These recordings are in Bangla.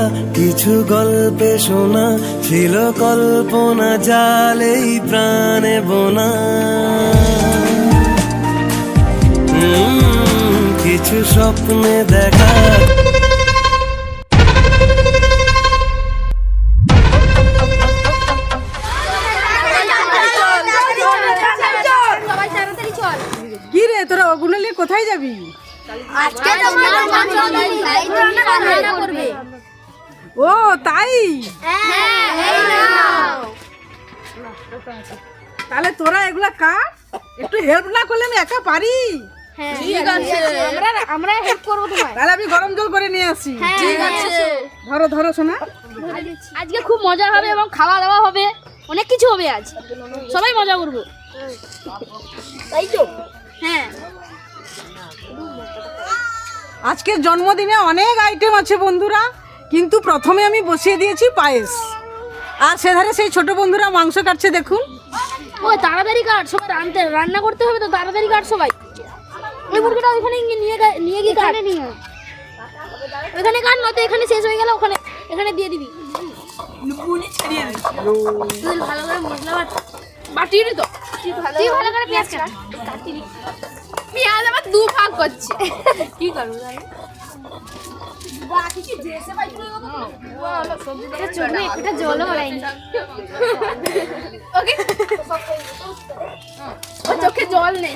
দেখা কিছু গল্পে শোনা ছিল কল্পনা জালেই প্রাণে বোনা। কিছু স্বপ্নে দেখা। কি রে তোরা ওগুলো নিয়ে কোথায় যাবি? আজকে তো রান্না করবে। ও তাই? হ্যাঁ তাহলে তোরা এগুলা কাট একটু হেল্প না করলে আমি একা পারি। ঠিক আছে। আমরা আমরা হেল্প করব তোমায়। তাহলে আমি গরম জল করে নিয়ে আসি। ঠিক আছে। ধরো ধরো শোনা আজকে খুব মজা হবে এবং খাওয়া দাওয়া হবে। অনেক কিছু হবে আজ। সবাই মজা করব। তাই তো? হ্যাঁ। আজকের জন্মদিনে অনেক আইটেম আছে বন্ধুরা। কিন্তু প্রথমে আমি বসিয়ে দিয়েছি পায়েস। আর সেধারে সেই ছোট বন্ধুরা মাংস কাটছে দেখুন। ও তাড়াতাড়ি কাট সবাই রানতে রান্না করতে হবে তো তাড়াতাড়ি কাট সবাই। ওই মুরগিটা ওইখানে গিয়ে নিয়ে নিয়ে গিয়ে কাট। ওইখানে কাট নয়তো এখানে শেষ হয়ে গেল ওখানে এখানে দিয়ে দিবি। তুই ভালো করে মশলা বাট বাটিয়ে তো। তুই ভালো করে পেঁয়াজ কাট। পেঁয়াজ আবার দু ভাগ করছে কি করব তাহলে এটা জলও বাড়াইনি ওকে? ও চোখে জল নেই।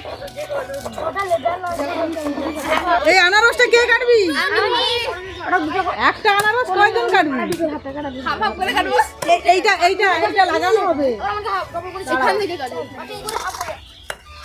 এই আনারসটা কে কাটবি? একটা আনারস কয়জন কাটবি? হাফ হাফ করে কাটবো। এ- এইটা এইটা এইটা লাগানো হবে। এখান থেকে কাটবো।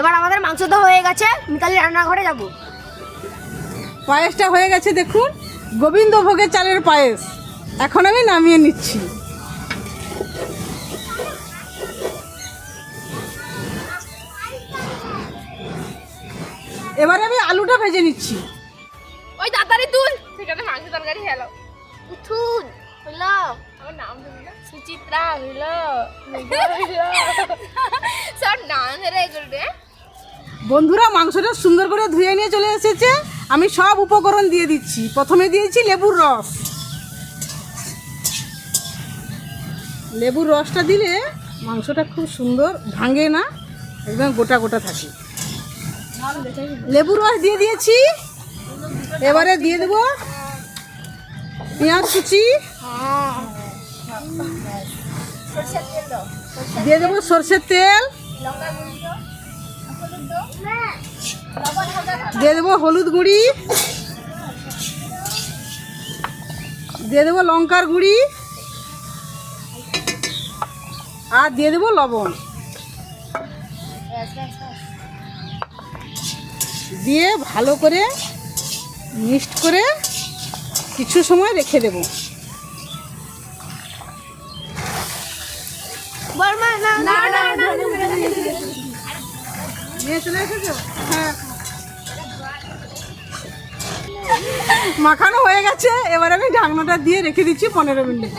এবার আমাদের মাংস তো হয়ে গেছে মিতালি রান্নাঘরে যাব। পায়েসটা হয়ে গেছে দেখুন গোবিন্দ ভোগের চালের পায়েস। এখন আমি নামিয়ে নিচ্ছি। এবার আমি আলুটা ভেজে নিচ্ছি। ওই তাড়াতাড়ি তুল। সেখানে মাংস তরকারি হেলো উঠুন। হলো। আমার নাম তুমি না? সুচিত্রা হইল সব নাম ধরে এগুলো বন্ধুরা, মাংসটা সুন্দর করে ধুয়ে নিয়ে চলে এসেছে। আমি সব উপকরণ দিয়ে দিচ্ছি। প্রথমে দিয়েছি লেবুর রস। লেবুর রসটা দিলে মাংসটা খুব সুন্দর ভাঙে না, একদম গোটা গোটা থাকে। লেবুর রস দিয়ে দিয়েছি। এবারে দিয়ে দেবো পেঁয়াজ কুচি। দিয়ে দেবো সর্ষের তেল। দিয়ে দেবো হলুদ গুঁড়ি দিয়ে দেবো লঙ্কার গুঁড়ি আর দিয়ে দেবো লবণ দিয়ে ভালো করে মিক্সড করে কিছু সময় রেখে দেবো না না হ্যাঁ। মাখানো হয়ে গেছে, এবার আমি ঢাকনাটা দিয়ে রেখে দিচ্ছি পনেরো মিনিট।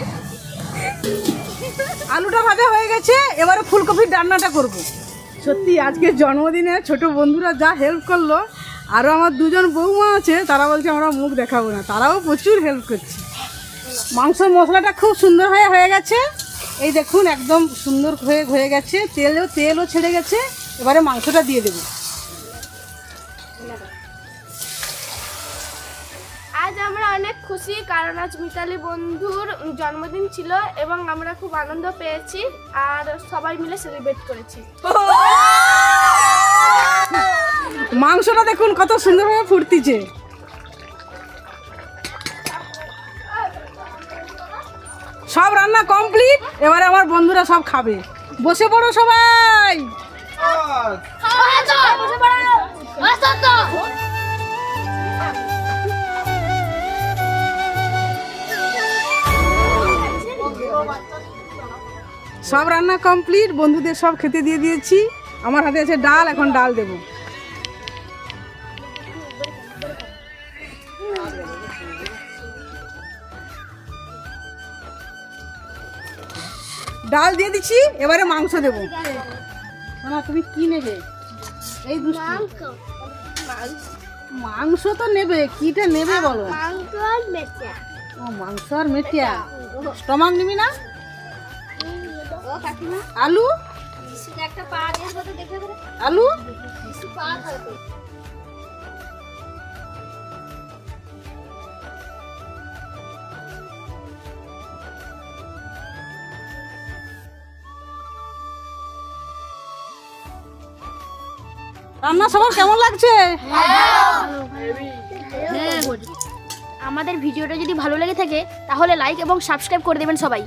আলুটা ভাজা হয়ে গেছে, এবারে ফুলকপির রান্নাটা করব। সত্যি, আজকে জন্মদিনে ছোট বন্ধুরা যা হেল্প করল আরও আমার দুজন বৌমা আছে, তারা বলছে আমরা মুখ দেখাবো না, তারাও প্রচুর হেল্প করছে। মাংস মশলাটা খুব সুন্দর হয়ে হয়ে গেছে। এই দেখুন একদম সুন্দর হয়ে হয়ে গেছে। তেলও তেলও ছেড়ে গেছে। এবারে মাংসটা দিয়ে দেবো। আজ আমরা অনেক খুশি কারণ আজ মিতালি বন্ধুর জন্মদিন ছিল এবং আমরা খুব আনন্দ পেয়েছি আর সবাই মিলে সেলিব্রেট করেছি। মাংসটা দেখুন কত সুন্দরভাবে ফুটতিছে। রান্না কমপ্লিট এবারে আমার বন্ধুরা সব খাবে। বসে পড়ো সবাই। সব রান্না কমপ্লিট বন্ধুদের সব খেতে দিয়ে দিয়েছি। আমার হাতে আছে ডাল, এখন ডাল দেবো। ডাল দিয়ে দিচ্ছি এবারে মাংস দেবো। না তুমি কি নেবে? এই মাংস। তো নেবে কিটা নেবে বলো? ও মাংস আর মেটিয়া স্টমাক নিবি না? আলু? আলু? রান্না সবার কেমন লাগছে? আমাদের ভিডিওটা যদি ভালো লেগে থাকে তাহলে লাইক এবং সাবস্ক্রাইব করে দেবেন সবাই।